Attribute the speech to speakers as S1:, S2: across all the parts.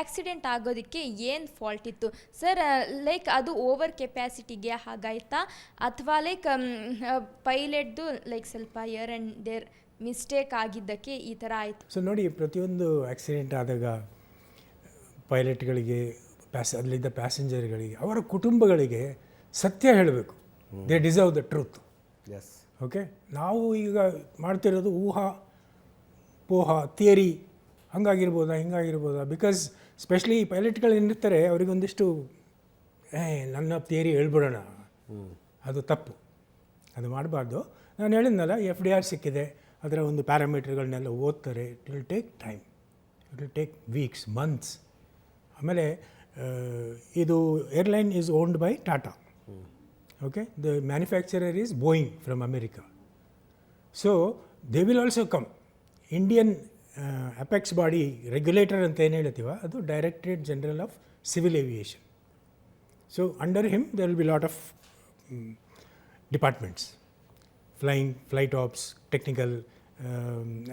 S1: Accident ಆಗೋದಕ್ಕೆ ಏನು fault ಇತ್ತು? ಸರ್ ಲೈಕ್ ಅದು ಓವರ್ ಕೆಪ್ಯಾಸಿಟಿಗೆ ಹಾಗಾಯ್ತಾ? ಅಥವಾ ಲೈಕ್ ಪೈಲೆಟ್ದು ಲೈಕ್ ಸ್ವಲ್ಪ ಇಯರ್ ಆ್ಯಂಡ್ ದೇರ್ ಮಿಸ್ಟೇಕ್ ಆಗಿದ್ದಕ್ಕೆ ಈ ಥರ ಆಯಿತು?
S2: ಸೊ ನೋಡಿ ಪ್ರತಿಯೊಂದು ಆಕ್ಸಿಡೆಂಟ್ ಆದಾಗ ಪೈಲಟ್ಗಳಿಗೆ ಪ್ಯಾಸ ಅಲ್ಲಿದ್ದ ಪ್ಯಾಸೆಂಜರ್ಗಳಿಗೆ ಅವರ ಕುಟುಂಬಗಳಿಗೆ ಸತ್ಯ ಹೇಳಬೇಕು. They deserve the truth
S3: yes
S2: okay ನಾವು ಈಗ ಮಾಡ್ತಿರೋದು ಊಹಾ ಪೋಹ ಥಿಯರಿ ಹಂಗಾಗಿರ್ಬೋದಾ ಹಿಂಗಾಗಿರ್ಬೋದಾ? ಬಿಕಾಸ್ ಸ್ಪೆಷಲಿ ಪೈಲಟ್ಗಳು ಏನಿರ್ತಾರೆ ಅವರಿಗೊಂದಿಷ್ಟು ಏ, ನನ್ನ ಥಿಯರಿ ಹೇಳ್ಬಿಡೋಣ. ಅದು ತಪ್ಪು. ಅದು ಮಾಡಬಾರ್ದು. ನಾನು ಹೇಳಿದ್ನಲ್ಲ ಎಫ್ ಡಿ ಆರ್ ಸಿಕ್ಕಿದೆ. ಅದರ ಒಂದು ಪ್ಯಾರಾಮೀಟರ್ಗಳನ್ನೆಲ್ಲ ಓದ್ತಾರೆ. It will take time it will take weeks months ಆಮೇಲೆ ಇದು airline is owned by Tata okay the manufacturer is Boeing from America so they will also come Indian apex body regulator ಅಂತ ಏನು ಹೇಳ್ತೀವ? ಅದು directorate general of civil aviation so under him they will be lot of departments flying flight ops technical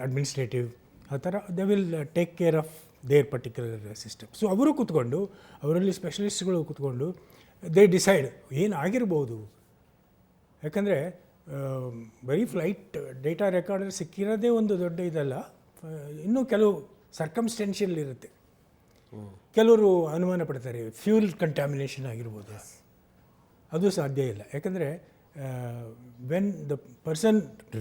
S2: administrative ಆ ಥರ they will take care of their particular system so ಅವರು ಕೂತ್ಕೊಂಡು, ಅವರಲ್ಲಿ ಸ್ಪೆಷಲಿಸ್ಟ್ಗಳು ಕೂತ್ಕೊಂಡು ದೇ ಡಿಸೈಡ್ ಏನು ಆಗಿರ್ಬೋದು. ಯಾಕಂದರೆ ಬರೀ ಫ್ಲೈಟ್ ಡೇಟಾ ರೆಕಾರ್ಡರ್ ಸಿಕ್ಕಿರೋದೇ ಒಂದು ದೊಡ್ಡ ಇದಲ್ಲ. ಇನ್ನೂ ಕೆಲವು ಸರ್ಕಮ್ಸ್ಟೆನ್ಷಿಯಲ್ ಇರುತ್ತೆ. ಕೆಲವರು ಅನುಮಾನ ಪಡ್ತಾರೆ ಫ್ಯೂಲ್ ಕಂಟ್ಯಾಮಿನೇಷನ್ ಆಗಿರ್ಬೋದು. ಅದು ಸಾಧ್ಯ ಇಲ್ಲ. ಯಾಕಂದರೆ when the person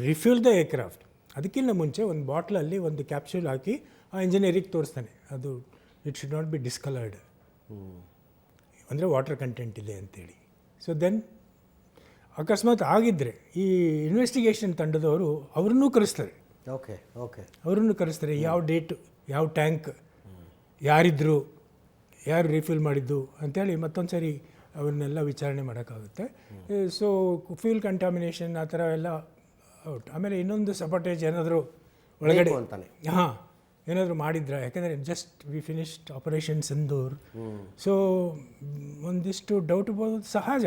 S2: refuel the aircraft ಅದಕ್ಕಿಂತ ಮುಂಚೆ ಒಂದು ಬಾಟ್ಲಲ್ಲಿ ಒಂದು ಕ್ಯಾಪ್ಸೂಲ್ ಹಾಕಿ ಆ ಇಂಜಿನಿಯರಿಗೆ ತೋರಿಸ್ತಾನೆ, ಅದು it should not be discoloured ಅಂದರೆ ವಾಟರ್ ಕಂಟೆಂಟ್ ಇದೆ ಅಂತೇಳಿ. ಸೊ ದೆನ್ ಅಕಸ್ಮಾತ್ ಆಗಿದ್ದರೆ ಈ ಇನ್ವೆಸ್ಟಿಗೇಷನ್ ತಂಡದವರು ಅವ್ರನ್ನೂ ಕರೆಸ್ತಾರೆ.
S3: ಓಕೆ ಓಕೆ
S2: ಅವರನ್ನು ಕರೆಸ್ತಾರೆ ಯಾವ ಡೇಟ್ ಯಾವ ಟ್ಯಾಂಕ್ ಯಾರಿದ್ರು ಯಾರು ರಿಫಿಲ್ ಮಾಡಿದ್ದು? ಅಂತೇಳಿ ಮತ್ತೊಂದು ಸರಿ ಅವನ್ನೆಲ್ಲ ವಿಚಾರಣೆ ಮಾಡೋಕ್ಕಾಗುತ್ತೆ. ಸೊ ಫ್ಯೂಲ್ ಕಂಟಾಮಿನೇಷನ್ ಆ ಥರ ಎಲ್ಲ ಔಟ್ ಆಮೇಲೆ ಇನ್ನೊಂದು ಸಪೋರ್ಟೇಜ್ ಏನಾದರೂ ಒಳಗಡೆ
S3: ಅಂತಾನೆ.
S2: ಹಾಂ ಏನಾದರೂ ಮಾಡಿದ್ರ? ಯಾಕಂದರೆ just we finished operation Sindoor so ಒಂದಿಷ್ಟು ಡೌಟ್ ಬರೋದು ಸಹಜ.